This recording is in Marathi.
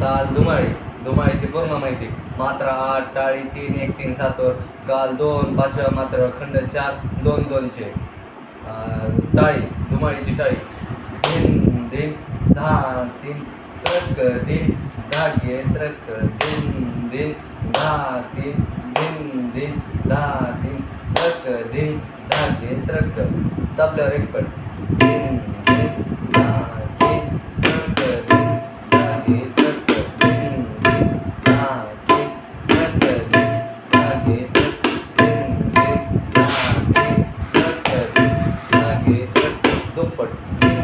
ताल धुमाळी. धुमाळीची पूर्ण माहिती. मात्रा आठ टाळी तीन एक तीन सातवर काल दोन पाचव्या मात्र खंड चार दोन दोनचे. टाळी. धुमाळीची टाळी. तीन दिन दहा तीन त्रक दिन धागे त्रक दिन दिन दहा तीन दिन दिन दहा तीन त्रक दिन धागे त्रक. तबल्यावर एक पट. दिन do Porto.